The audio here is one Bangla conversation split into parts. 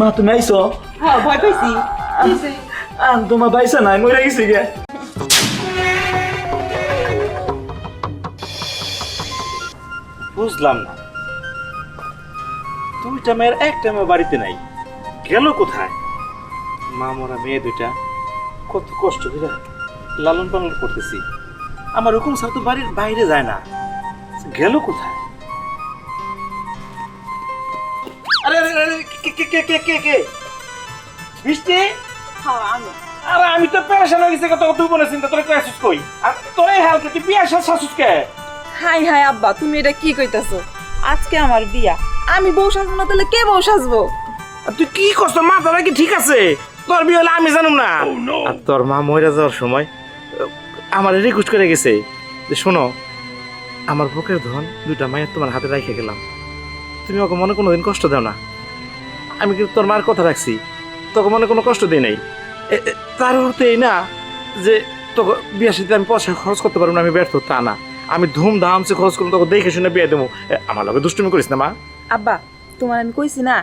মা তুমি আইছো হ্যাঁ ভয় পাইছি তোমার বাইসা নাই মরে গেছি গে বুঝলাম না। দুইটা মেয়ের একটা মেয়ে বাড়িতে নাই। গেল কোথায়? মা মরা মেয়ে দুইটা। কত কষ্ট করে লালন পালন করতেছি। আমার হুকুম স্যার তো বাড়ির বাইরে যায় না। গেল কোথায়? কে কে কে কে কে বৃষ্টি হ্যাঁ আমি। আরে আমি তো পেরেশান হয়ে গেছি কত তুই বলেছিস তো তোরা ক্লাসিস কই? আর হালকা তুই বিয়া শাস শাসুস কে? হাই হাই আব্বা তুমি এটা কি কইতাছো? আজকে আমার বিয়া। আমি বউ সাজবো না তাহলে কে বউ সাজবো? তুই কি করছ? মাথা নাকি ঠিক আছে? তোর বিয়ে হলে আমি জানুম না। আর তোর মা মরে যাওয়ার সময় আমার রিকোয়েস্ট করে গেছে। যে শোনো আমার বুকের ধন দুইটা মায়ের তোমার হাতে রেখে গেলাম। তুমি ওকে মনে কোনোদিন কষ্ট দাও না। আমি কিন্তু তোর মার কথা রাখছি। তোকে মনে কোনো কষ্ট দিই নাই। তার অর্থ এই না যে তোকে বিয়ে সাথে আমি পয়সা খরচ করতে পারব না আমি ব্যর্থ তা না। আমি ধুমধাম সে খরচ করব তোকে দেখে শুনে বিয়ে দেবো। আমার লগে দুষ্টুমি করিস না মা। আব্বা তোমার আমি কইছি না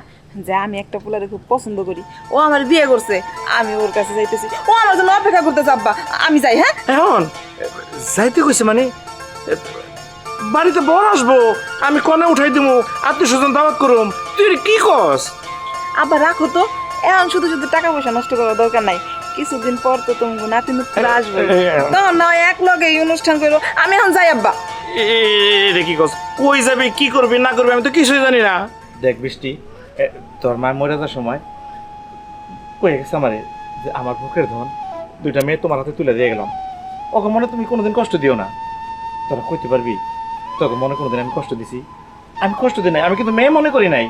যে আমি একটা পোলারে খুব পছন্দ করি। ও আমার বিয়ে করছে আমি ওর কাছে যাইতেছি। ও আমার জন্য অপেক্ষা করতেছে আব্বা। আমি যাই হ্যাঁ? এখন? যাইতে কইছে মানে? বাড়িতে বর আসব আমি কনে উঠাই দিমু আত্মীয় স্বজন দাওয়াত করুম। তুই কি কস? আব্বা রাখো তো এখন শুধু শুধু টাকা পয়সা নষ্ট করার দরকার নাই কিছুদিন পর তো তোমাকে নাতি মুক্তিরা আসবে তখন না এক লগে এই অনুষ্ঠান করো আমি এখন যাই আব্বা কি কস কই যাবি কি করবি না করবি আমি তো কিছুই জানি না দেখ বৃষ্টি তোর মা মরে যাওয়ার সময় কয়ে গেছে আমারে যে আমার বুকের ধন দুইটা মেয়ে তোমার হাতে তুলে দিয়ে গেলাম ওকে মনে তুমি কোনোদিন কষ্ট দিও না তোরা কইতে পারবি তোকে মনে কোনোদিন আমি কষ্ট দিছি আমি কষ্ট দিই নাই আমি কিন্তু মেয়ে মনে করি নাই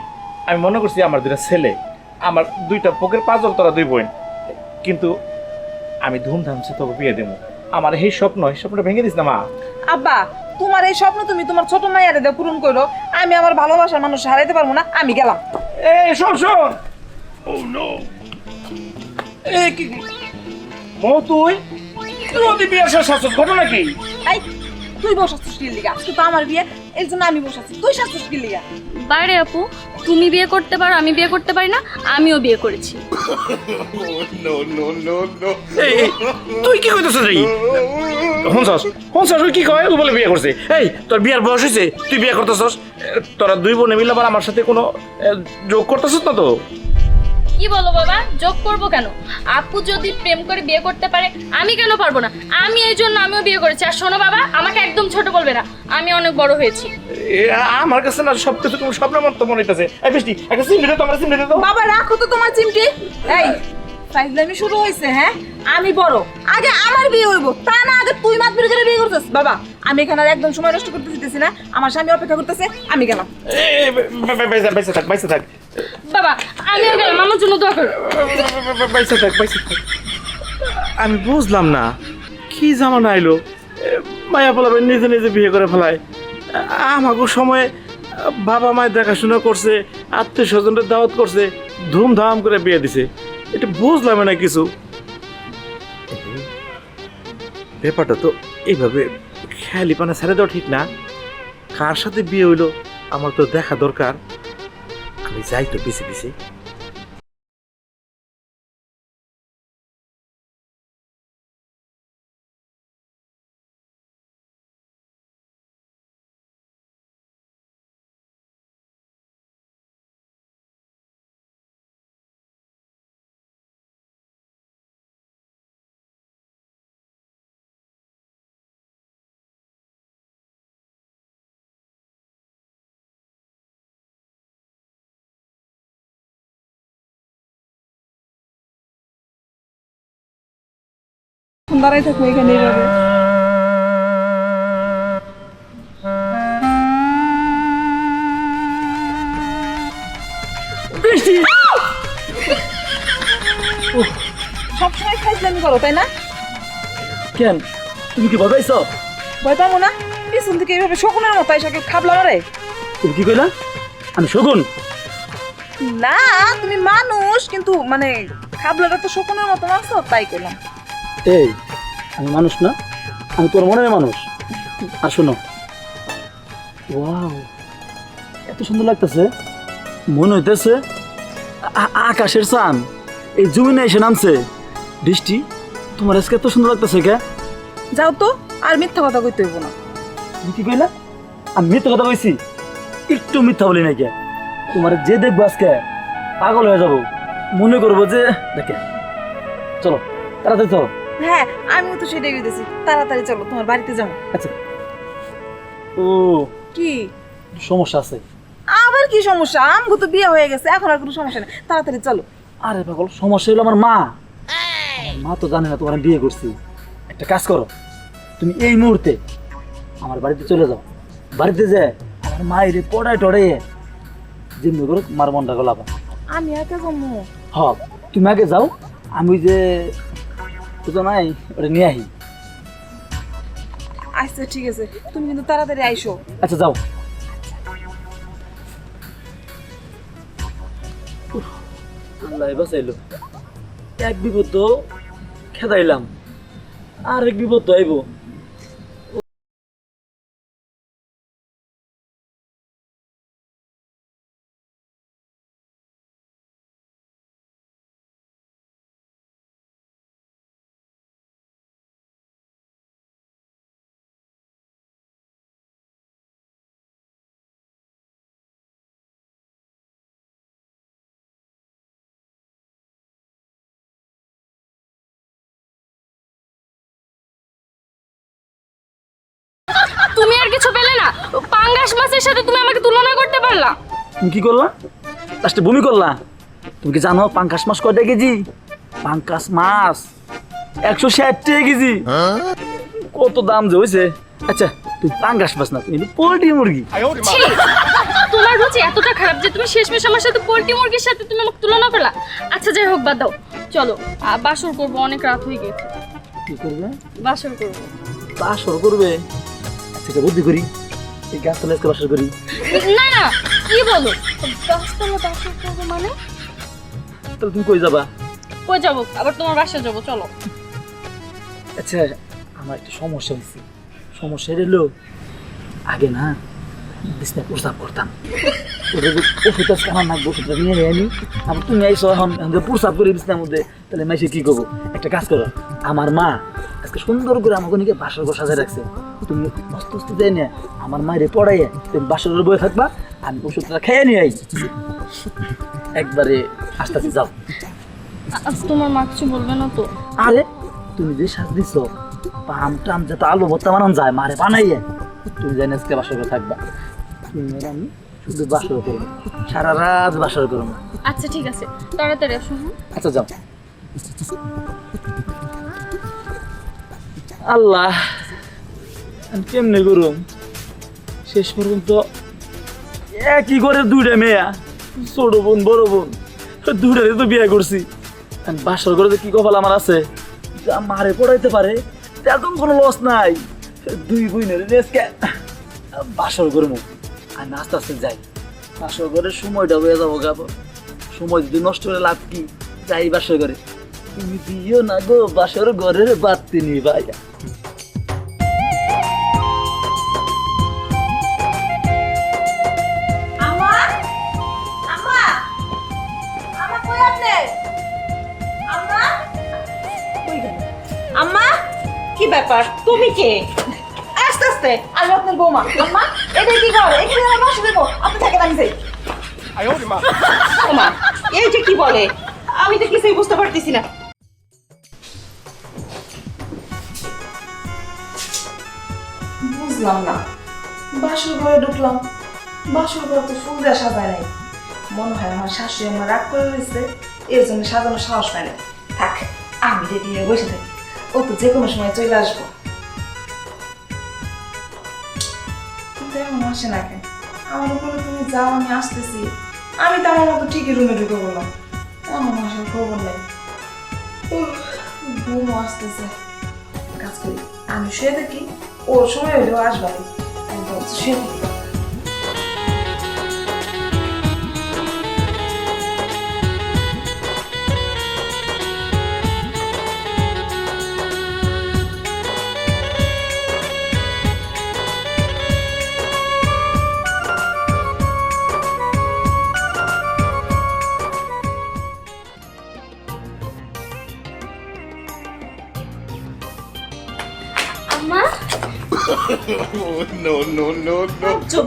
আমি মনে করছি আমার দুটা ছেলে আমার দুইটা পোকের পাঁচল তোরা দুই বোন। কিন্তু আমি ধুমধাম সে তোকে বিয়ে দেবো। আমার এই স্বপ্ন এই স্বপ্নটা ভেঙে দিস না মা। আব্বা তোমার এই স্বপ্ন তুমি তোমার ছোট মাইয়ারে দিয়ে পূরণ করো। আমি আমার ভালোবাসার মানুষ হারাইতে পারব না আমি গেলাম। এই শোন শোন। ও নো এই কি মো তুই? তুই বিয়ে শেষ ঘটনা কি? তুই বসাচ্ছিস লিগা আজকে তো আমার বিয়ে এর জন্য আমি তুই সাচ্ছিস কি লিগা বাইরে আপু তুমি বিয়ে করতে পারো আমি বিয়ে করতে পারি না আমিও বিয়ে করেছি। এই এই, তুই কি কইতেছিস রে? হনসাস হনসাস কি কয়? ও বলে বিয়ে করছে। এই তোর বিয়ার বয়স হয়েছে তুই বিয়ে করতেছস? তোরা দুই বোনে মিলে আবার আমার সাথে কোনো এ, যোগ করতেছিস না তো? কি বলো বাবা? যোগ করব কেন? আপু যদি প্রেম করে বিয়ে করতে পারে আমি কেন পারব না? আমি এই জন্য আমিও বিয়ে করেছি। আর শোনো বাবা আমাকে একদম ছোট বলবে না। আমি অনেক বড় হয়েছি। এ, আমার কাছে না সব কিছু তোমার স্বপ্ন মতো মনে হইতেছে। এই বৃষ্টি একটা সিম দিতে তোমার সিম দিতে তো। বাবা রাখো তো তোমার চিমটি এই ফাইজলামি শুরু হয়েছে হ্যাঁ? আমি বড়। আগে আমার বিয়ে হইব তা না আগে তুই মাত বিরুদ্ধে বিয়ে করতেছ বাবা আমি এখানে একদম সময় নষ্ট করতে দিতেছি না। আমার স্বামী অপেক্ষা করতেছে আমি গেলাম। থাক বাবা আমিও গেলাম আমার জন্য দোয়া করো। বাইসে থাক বাইসে থাক। আমি বুঝলাম না কি জামানা আইলো মায়া ফেলাবে নিজে নিজে বিয়ে করে ফেলায়। আমাকে সময়ে বাবা মায়ের দেখাশোনা করছে আত্মীয় স্বজনদের দাওয়াত করছে ধুমধাম করে বিয়ে দিছে। এটা বুঝলাম না কিছু। ব্যাপারটা তো এইভাবে খেয়ালি পানা ছেড়ে দেওয়া ঠিক না। কার সাথে বিয়ে হইল, আমার তো দেখা দরকার। আমি যাই তো পিছে। দাঁড়াই থাকব এখানে এইভাবে সবসময় করো তাই না? কেন? তুমি কি ভয় পাইছ? ভয় পাবো না? পিছন থেকে এইভাবে শকুনের মতো এসে কেউ খাবলা মারে? তুমি কি কইলা? আমি না তুমি মানুষ কিন্তু মানে খাবলাটা তো শকুনের মতো মারছো তাই করলাম এই আমি মানুষ না আমি তোর মনের মানুষ। আর শোনো। ওয়াও এত সুন্দর লাগতেছে। মনে হইতেছে আকাশের চান এই জমিনে এসে নামছে। বৃষ্টি তোমার আজকে এত সুন্দর লাগতেছে কে? যাও তো আর মিথ্যা কথা কইতে হইব না। তুমি কি কইলা? আমি মিথ্যা কথা কইছি? একটু মিথ্যা বলি নাই কে? তোমার যে দেখব আজকে পাগল হয়ে যাব। মনে করব যে দেখে। চলো তাড়াতাড়ি চলো। হ্যাঁ আমিও তো সেটাই কইতেছি। তাড়াতাড়ি চলো তোমার বাড়িতে যাব আচ্ছা। ও কি? সমস্যা আছে। আবার কি সমস্যা? আমগো তো বিয়ে হয়ে গেছে এখন আর কোনো সমস্যা নেই। তাড়াতাড়ি চলো। আরে পাগল সমস্যা হলো আমার মা। মা তো জানে না তোমার আমি বিয়ে করছি। একটা কাজ করো তুমি এই মুহূর্তে আমার বাড়িতে চলে যাও। বাড়িতে যে আমার মায়ের পড়ায় টড়াইয়ে যেমনি করে মার মনটা গলাবা আমি একা জম্মু হ তুমি আগে যাও আমি যে তো নাই ওটা নিয়ে আহি আচ্ছা ঠিক আছে। তুমি কিন্তু তাড়াতাড়ি আইসো। আচ্ছা যাও। আল্লাহ বাঁচাইলো এক বিপদ তো খেদাইলাম। আর এক বিপদ তো আইব। কিছু পেলে না পাঙ্গাস মাছের সাথে তুমি আমাকে তুলনা করতে পারলা। তুমি কি করলা? লাস্টে বমি করলা। তুমি কি জানো পাঙ্কাশ মাছ কয়টা কেজি? পাঙ্কাশ মাছ একশো ষাট টাকা কেজি। কত দাম যে হয়েছে আচ্ছা তুই পাঙ্কাশ মাছ না তুমি পোল্ট্রি মুরগি। তোমার রুচি এতটা খারাপ যে তুমি শেষমেশ আমার সাথে পোল্ট্রি মুরগির সাথে তুমি আমাকে তুলনা করলা। আচ্ছা যাই হোক বাদ দাও। চলো বাসর করব অনেক রাত হয়ে গেছে। কি করবে? বাসর করব। বাসর করবে? আচ্ছা বুদ্ধি করি এই গাছ তলে বাসা করি। না না কি বলো? গাছতলা বাসা করব মানে? তাহলে তুমি কই যাবা? কই যাব? আবার তোমার বাসায় যাব চলো। আচ্ছা আমার একটা সমস্যা হয়েছে সমস্যা এলো আগে না বিছনা প্রস্তাব করতাম ওটা যে ওষুধ আছে আমার নাক ওষুধটা নিয়ে নেই আমি আবার তুমি আইসো এখন প্রস্তাব করি বিছনার মধ্যে তাহলে মাইসে কি করব? একটা কাজ করো। আমার মা আজকে সুন্দর করে আমাকে নিকে বাসর ঘর সাজায় রাখছে। তুমি মস্ত মস্ত যাই না আমার মায়ের পড়াইয়ে তুমি বাসর ঘরে বয়ে থাকবা আমি ওষুধটা খেয়ে নিয়ে আই একবারে আস্তে আস্তে যাও। আজ তোমার মা কিছু বলবে না তো? আরে তুমি যে সাজ দিছ পাম টাম যাতে আলু ভর্তা বানান যায় মারে বানাইয়ে তুমি জানি আজকে বাসর করে থাকবা। তুমি আমি শুধু বাসর করব সারা রাত বাসর করব আচ্ছা ঠিক আছে। তাড়াতাড়ি আসো হ্যাঁ। আচ্ছা যাও। আল্লাহ কেমনে করুম? শেষ পর্যন্ত একই ঘরের দুইটা মেয়া ছোট বোন বড় বোন দুইটারে তো বিয়ে করছি। বাসর করে কি কপাল আমার আছে যা মারে পড়াইতে পারে তেমন কোনো লস নাই। দুই বোনের আজকে বাসর করব আমি আস্তে আস্তে যাই। বাসর করে সময়টা হয়ে যাব গাবো সময় যদি নষ্ট করে লাভ কি? যাই বাসর করে তুমি দিও না গো বাসর ঘরের বাতি নি ভাইয়া। ব্যাপার? তুমি কে? আস্তে। আস্তে আমি আপনার বৌমা। আম্মা এটা কি কর এখানে আমার বাসা দেবো আপনি থাকেন আমি যাই। ওমা এই যে কি বলে? আমি তো কিছুই বুঝতে পারতেছি না। বুঝলাম না। বাসর ঘরে ঢুকলাম। বাসর ঘর তো ফুল দেওয়া সাজায় নাই। মনে হয় আমার শাশুড়ি আমার রাগ করে রয়েছে এর জন্য সাজানোর সাহস পায় না থাক আমি রেডি হয়ে বসে থাকি। ও তো যে কোনো সময় চলে আসব। আসে না আমার উপরে তুমি যাও, আমি আসতেছি। আমি তো আমার মতো ঠিকই রুমে ঢুকে বললাম আমার আসার খবর নেই। ঘুমও আসতেছে। কাজ করি। আমি শুয়ে থাকি, ওর সময় হলেও আসবাই আমি বলছি, শুয়ে থাকি।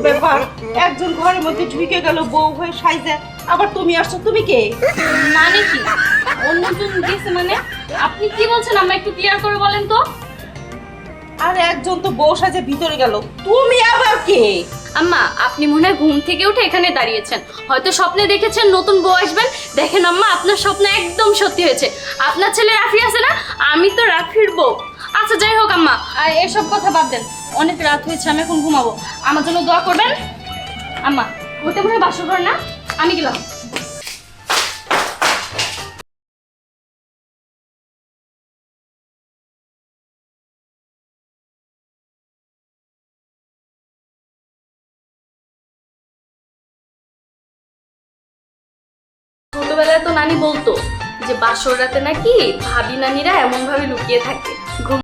ব্যাপার। একজন ঘরের মধ্যে ঢুকে গেল বউ হয়ে সাইজে। আবার তুমি আসছো তুমি কে? মানে কি? অন্যজন গেছে মানে? আপনি কি বলছেন? আম্মা একটু ক্লিয়ার করে বলেন তো। আর একজন তো বউ সাজে ভিতরে গেল। তুমি আবার কে? আম্মা আপনি মনে হয় ঘুম থেকে উঠে এখানে দাঁড়িয়েছেন। হয়তো স্বপ্নে দেখেছেন নতুন বউ আসবেন। দেখেন আম্মা আপনার স্বপ্ন একদম সত্যি হয়েছে। আপনার ছেলে রাফি আছে না? আমি তো রাফির বউ। আচ্ছা যাই হোক আম্মা। এসব কথা বাদ দেন। অনেক রাত হয়েছে, আমি এখন ঘুমাবো। আমার জন্য দোয়া করবেন? আম্মা ওটা মনে হয় বাসর ঘর না? আমি গেলাম। ছোটবেলায় তো নানি বলতো যে বাসর রাতে নাকি ভাবি নানিরা এমন ভাবে লুকিয়ে থাকে। ঘুম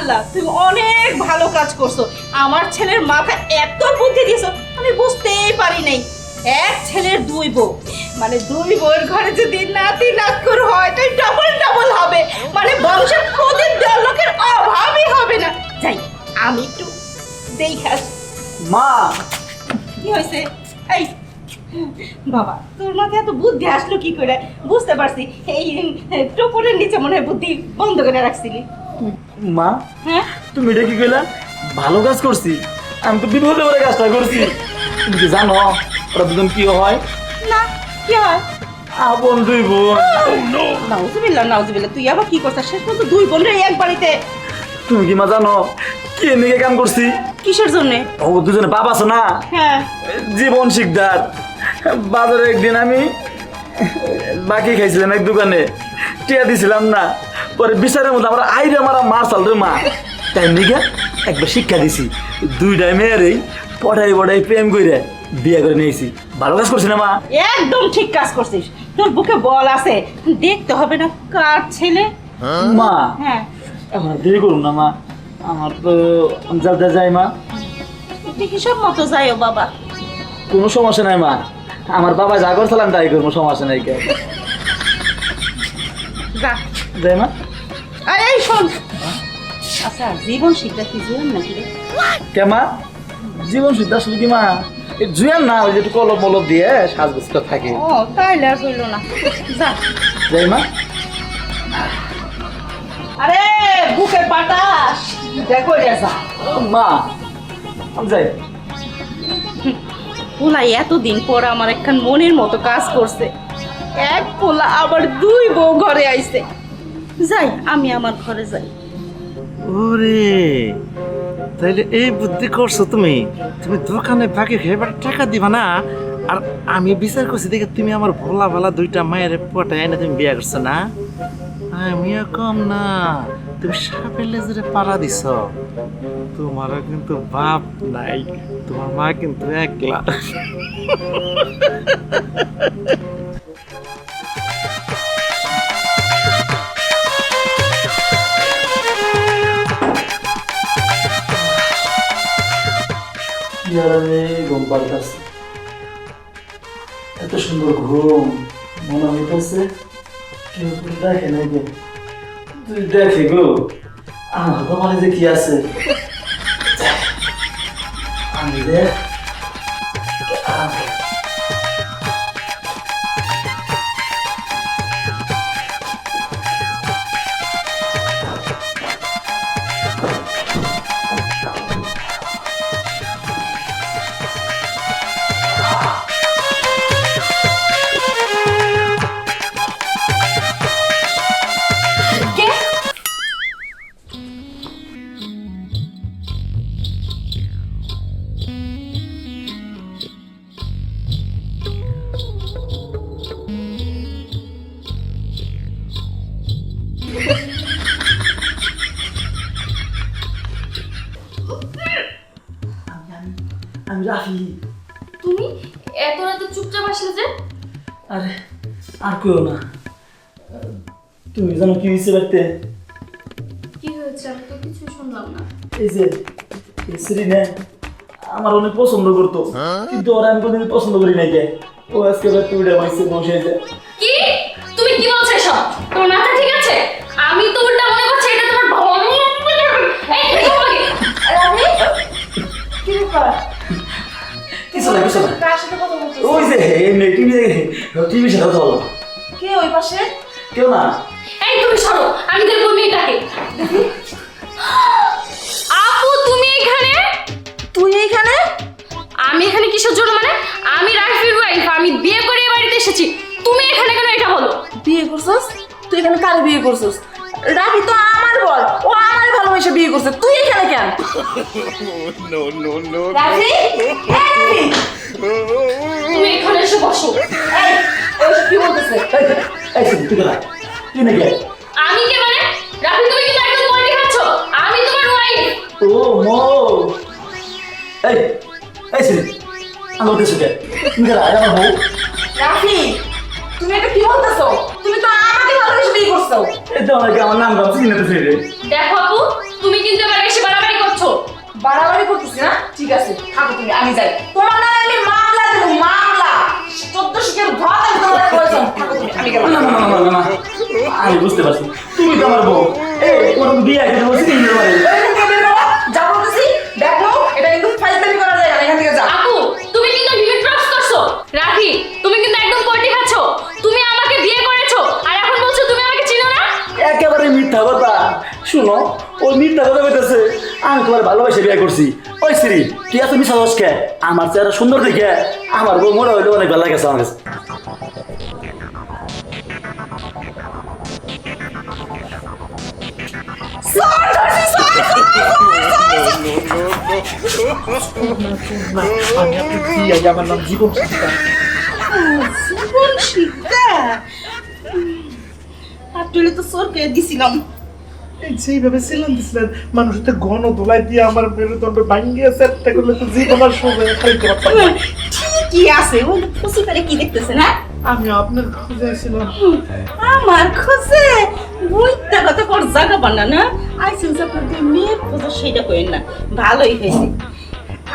আল্লাহ তুমি অনেক ভালো কাজ করছ। আমার ছেলের মাথা এত বুদ্ধি দিয়েছ আমি বুঝতেই পারি নাই। এক ছেলের দুই বউ। মানে দুই বউয়ের ঘরে যদি নাতি নাতকুর হয় তাই ডাবল ডাবল হবে। মানে বংশের প্রদীপ দেওয়ার লোকের অভাবই হবে না। যাই আমি একটু দেখে আসি। মা! কি হয়েছে? এই বাবা তোর মাথায় এত বুদ্ধি আসলো কি করে? বুঝতে পারছি। এই টোপরের নিচে মনে হয় বুদ্ধি বন্ধ করে রাখছিলি। মা হ্যাঁ? তুমি এটা কি কইলা? ভালো কাজ করছি। আমি তো বিপদে পড়ে কাজটা করছি। তুমি কি জানো ওরা দুজন কি হয়? না কি হয়? আপন দুই বোন। নাউজুবিল্লাহ নাউজুবিল্লাহ তুই আবার কি করছিস? শেষ পর্যন্ত দুই বোন রে এক বাড়িতে। তুমি কি মা জানো কি নিয়ে কাম করছি? কিসের জন্য? ও দুজনে বাপ আছো না? হ্যাঁ। জীবন শিকদার। বাজারে একদিন আমি বাকি খাইছিলাম এক দোকানে। টিয়া দিছিলাম না। পরে বিচারের মধ্যে আমরা আইরে মারা মার চাল রে মা। তাই নিকে একবার শিক্ষা দিছি। দুইটাই মেয়েরই পড়াই পড়াই প্রেম করে বিয়ে করে নিয়েছি। ভালো কাজ করছি না মা? একদম ঠিক কাজ করছিস। তোর বুকে বল আছে। দেখতে হবে না কার ছেলে। মা হ্যাঁ। এখন দেরি করুন না মা। আমার তো যাতে যাই মা। তুই হিসাব মতো যাইও বাবা? কোনো সমস্যা নাই মা। আমার বাবা যা করছিলাম তাই করব সমস্যা নাই কে যা। যাই মা। আরে এই শোন। আচ্ছা জীবন কি নাকি রে? মা? জীবন শুদ্ধ আসলে কি মা? জুয়ান না ওই যে একটু কলম মলম দিয়ে সাজগোজ থাকে। ও তাইলে আর হইল না। যা। যাই মা। আরে বুকে বাতাস। দেখো যা। মা আমি যাই। পোলা এতদিন পর আমার একখান মনের মতো কাজ করছে। এক পোলা আবার দুই বউ ঘরে আইছে। যাই, আমি আমার ঘরে যাই। ওরে, তাইলে এই বুদ্ধি করছ তুমি? তুমি দোকানে বাকি খেয়ে টাকা দিবা না? আর আমি বিচার করছি, দেখে তুমি আমার ভোলা ভালা দুইটা মায়ের পটায় এনে তুমি বিয়ে করছ না? আমিও কম না, তুমি সাপের লেজরে পাড়া দিছ। তোমারও কিন্তু বাপ নাই, তোমার মা কিন্তু একলা। ইয়ারে ঘুম পাল্টাছে এত সুন্দর ঘুম, মনে হইতেছে কেউ দেখে গে। তুই দেখে গো, আমার তোমার যে কি আছে? আমি রে আমি রাফি। তুমি? এত রাতে চুপচাপ আসলে যে? আরে আর কেউ না। তুমি জানো কি হয়েছে বাড়িতে কি হয়েছে? আমি তো কিছু শুনলাম না। এই যে শ্রীনে আমার অনেক পছন্দ করতো। কিন্তু ওরা আমি কোনোদিন পছন্দ করি নাই কে। ও আজকে বাড়িতে উঠে মাইছে বসে কি? তুমি কি বলছো এসব? তোমার মাথা ঠিক আছে কিছু না কিছু না কার সাথে কথা বলছিস ওই যে এমনি টিভি টিভির সাথে কথা বলো। কে ওই পাশে? কেউ না। এই তুমি সরো আমি দেখব মেয়েটাকে। আপু তুমি এখানে? তুই আমি এখানে কিসের জন্য মানে? আমি রাফির ওয়াইফ আমি বিয়ে করে বাড়িতে এসেছি। তুমি এখানে কেন এটা বলো? বিয়ে করছস? তুই এখানে কার বিয়ে করছস? রাফি তো আমার বল ও ভালোবাসা বিয়ে করছে? তুই এখানে কেন? রাফি? এই রাফি? তুমি এখানে এসে বসো। এই ওইসব কি বলতেছে? এই, এই শ্রী, তুই কোথায়? তুই নাকি আমি কে মানে? রাফি তুমি কিন্তু একদম পয়েন্টে খাচ্ছ? আমি তোমার ওয়াইফ ও মো। এই এই শ্রী আমার উদ্দেশ্য কে তুমি কেন আমার বউ। রাফি তুমি এটা কি বলতেছো? তুমি তো আমাকে ভালোবেসে বিয়ে করছ। তো আমাকে আমার নাম ভাবছি কিনে তো রে দেখো আপু তুমি কিন্তু এবার বেশি বাড়াবাড়ি করছ। বাড়াবাড়ি করতেছি না? ঠিক আছে থাকো তুমি আমি যাই। তোমার নামে আমি মামলা দেবো মামলা। চোদ্দ শিখের ভাত আমি তোমার প্রয়োজন থাকো তুমি আমি গেলাম। না না না না না আমি বুঝতে পারছি। তুমি তো আমার বউ। এই ওর বিয়ে আগে বলছি কি নিতে পারে এখান থেকে বের হও। যা বলতেছি দেখো এটা কিন্তু ফাইজলামি করা যায় না এখান থেকে যা। আপু তুমি কিন্তু লিমিট ক্রস করছ। রাফি তুমি কিন্তু একদম পয়েন্টে মিথ্যা কথা শুনো ও মিথ্যা কথা কইতেছে আমি তোমার ভালোবাসে বিয়ে করছি ওই শ্রী তুই এত মিশা দোষ কে আমার চেহারা সুন্দর দেখে আমার বউ মোড়া হইলে অনেক ভালো লাগেছে আমার আমার নাম জীবন জীবন শিক্ষা আপনি তো সরকে দিছিলাম। যেইভাবে ছিলেন দিছিলেন মানুষের তো ঘন ধোলাই দিয়ে আমার মেরুদণ্ড ভাঙ্গিয়ে সেটটা করলে তো জীবন আর পারতাম ঠিকই আছে ওই ফুসি করে কি দেখতেছে না? আমি আপনার খুঁজে ছিলাম আমার খোঁজে? বুঝতে কথা কর জায়গা বানা না? আইসেন যে আপনার দুই মেয়ের খোঁজে সেটা করেন না ভালোই হয়েছে।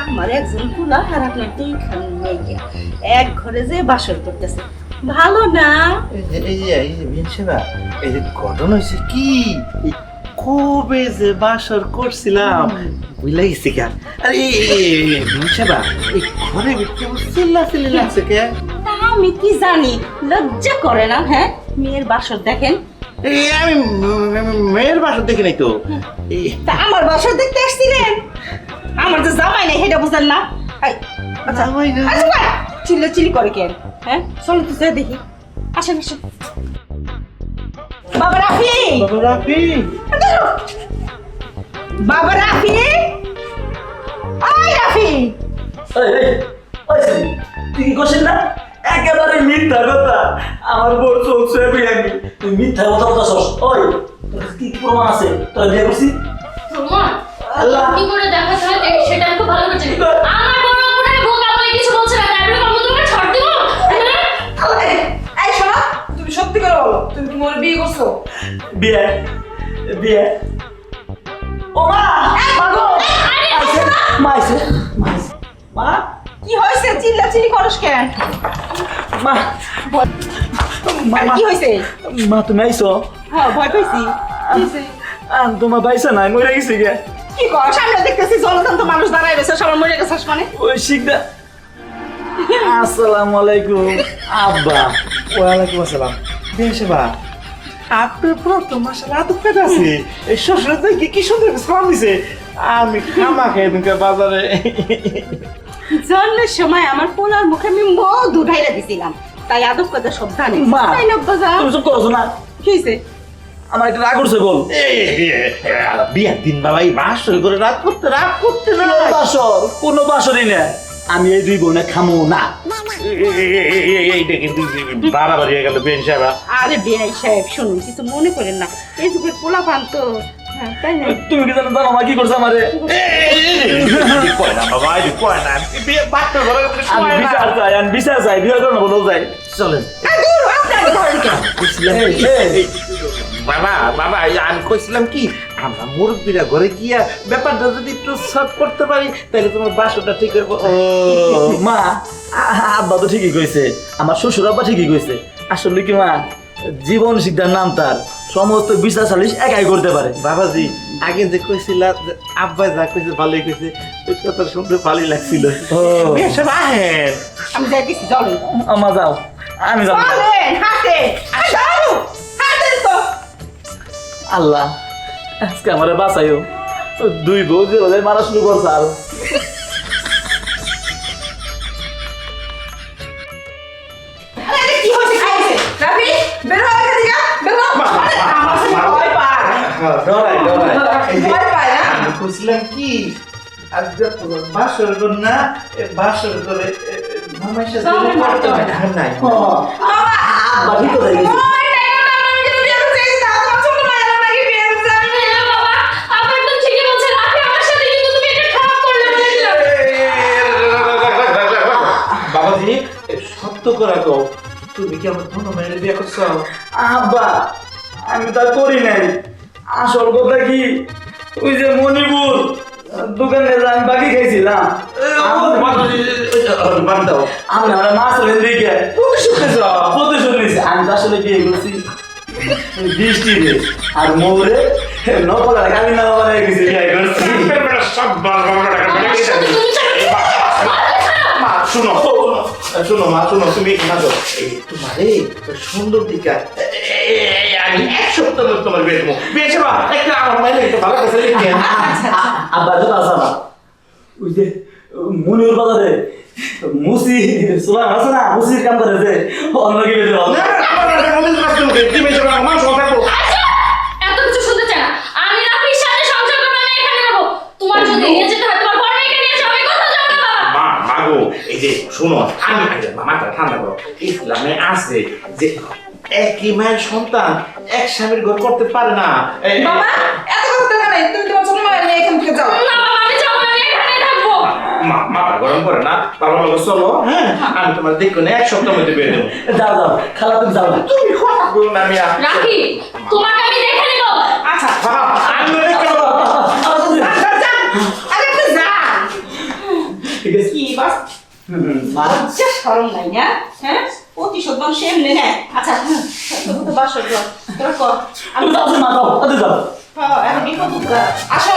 আমার একজন পুলা আর আপনার দুইখান মেয়ে। এক ঘরে যে বাসর করতেছে ভালো না? এই যে এই যে যে এই যে ঘটনা হয়েছে কি? কবে যে বাসর করছিলাম বুঝলা গেছি কেন আরে এই বিন এই ঘরে ভিতরে চিল্লা চিল্লি লাগছে কে? আমি কি জানি? লজ্জা করে না হ্যাঁ? মেয়ের বাসর দেখেন। এই আমি মেয়ের বাসর দেখি নাই তো। এই তা আমার বাসর দেখতে আসছিলেন? আমার তো জামাই নাই সেটা বুঝলেন না। আচ্ছা। চিল্লা চিল্লি করে কেন? হ্যাঁ? চলো তো যাই দেখি। আসেন আসেন। বাবা রাফি! বাবা রাফি! বাবা রাফি! আই রাফি! তুই কি না? একেবারে মিথ্যা কথা। আমার বউ চলছে আমি তুই মিথ্যা কথা কথা শোস ওই তোর কি প্রমাণ আছে? তোর বিয়ে করছি? প্রমাণ? আল্লাহ। কি করে দেখ, সেটা আমি খুব ভালো করে তুমি কি মোর বিয়ে করছ? বিয়ে বিয়ে। ও মা মা গো। আইছে মা আইছে মা। মা কি হয়েছে? চিল্লা চিল্লি করস কেন? মা কি হয়েছে? মা তুমি আইছো? হ্যাঁ ভয় পাইছি। তোমার বাইসা নাই মরে গেছি গে। কি কর সামনে দেখতেছি জনতন্ত্র মানুষ দাঁড়ায় রয়েছে সবার মরে গেছিস মানে ওই শিখদা। আসসালামু আলাইকুম। আব্বা ওয়ালাইকুম আসসালাম। বিন সেবা আপনার পুরো আদব আছে। এই শ্বশুরের কি সুন্দর সালাম দিছে আমি খামা খেয়ে দিনকে বাজারে। জন্মের সময় আমার পোলার মুখে আমি উঠাইলে দিছিলাম। তাই আদব কথা সব জানি। তাই না বাজা তুমি করছ না। কি আমার একটা রাগ করছে বল। বিয়ের দিন বাবা এই মাস করে রাত করতে রাত করতে না কোনো বাসর কোনো বাসরই না আমি এই দুই বোনে খামো না এই, এই, এই, এই, এই, এইটা কিন্তু বাড়াবাড়ি হয়ে গেল বেন সাহেবা আরে বেআই সাহেব শুনুন কিছু মনে করেন না এই যুগের পোলা পান তো হ্যাঁ তাই না তুমি কি জানো জানো মা কি করছে আমারে বাবা এই কয় না বিয়ে বাচ্চা ঘরে আমি কয় না বিচার চাই আমি বিচার চাই বিয়ে করব বলো যাই চলেন আর দূর আপনি আগে ধরেন কেন বাবা বাবা আমি কইছিলাম কি আমরা মুরব্বীরা ঘরে গিয়া ব্যাপারটা যদি একটু সলভ করতে পারি তাহলে তোমার বাসটা ঠিক করব ও মা আ- আব্বা তো ঠিকই কইছে আমার শ্বশুর আব্বা ঠিকই কইছে। আসলে কি মা জীবন শিক্ষার নাম তার সমস্ত বিচার সালিশ একাই করতে পারে। বাবাজি আগে যে কইছিলা যে আব্বা যা কইছে ভালোই কইছে ওই কথা শুনতে ভালোই লাগছিল। ও। এসব আহেন আমি যাই দিচ্ছি চলেন আমা যাও। আমি যাব। হাতে। যাও হাতে তো। আল্লাহ। আজকে আমার বাঁচাইও দুই বউ যে ওদের মারা শুরু করছে আর কি হচ্ছে কি হচ্ছে রাবি বের হও এখান থেকে বের সত্য করে কও তুমি কি আমার ধন মেয়ের বিয়ে করছ আব্বা আমি তা করি নাই আসল কথা কি ওই যে মণিপুর দোকানে যে আমি বাকি খাইছিলাম আমি আমরা মাছ লেন দিকে প্রতিশোধ নিয়েছি আমি তো আসলে বিয়ে করছি বৃষ্টি রে আর মৌরে নকল আর কালি নামা বানাই গেছি বিয়ে করছি সব শুনো শুনো মা শুনো তুমি আসো এই তোমারে সুন্দর দিকা আমি এক সপ্তাহ লোক তোমার বিয়ে দেবো। বিয়ে সেবা একটা আমার মাইলে একটা ভালো কাছে লিখে আব্বা তো আসা ওই যে মনির বাজারে মুসি সোলাম আছে না? মুসির কাম করে যে অন্য কি বেঁধে না না আমার একটা মন্দির রাখতে হবে তুমি সেবা আমার সঙ্গে এত কিছু শুনতে চাই না। আমি রাফির সাথে সংসার করব না এখানে তোমার যদি শোনো আমি আগে মামাটা ঠান্ডা করো ইসলামে আছে যে একই মায়ের সন্তান এক স্বামীর ঘর করতে পারে না। এই- বাবা এত কথা দরকার তুমি তোমার ছোট ভাইয়ের নিয়ে এখান থেকে যাও। না বাবা আমি যাব না, আমি এখানেই থাকব। মা মাথা গরম করে না লগে চলো হ্যাঁ আমি তোমার দেখো না এক মধ্যে দেবো। যাও যাও খালা তুমি যাও তুমি কথা বলো না আমি আর- তোমাকে আমি দেখে নেব। আচ্ছা বাবা, আমি দেখে নেব। যান, যান। আরে আপনি ঠিক আছে। কি বাস? মা সরম নাই না হ্যাঁ? প্রতিশোধ মানুষ এমনি নেয়। আচ্ছা তোর তো বাসর কর। আমি যাও মা দাও তাতে হ্যাঁ আমি বিপদ। আসো।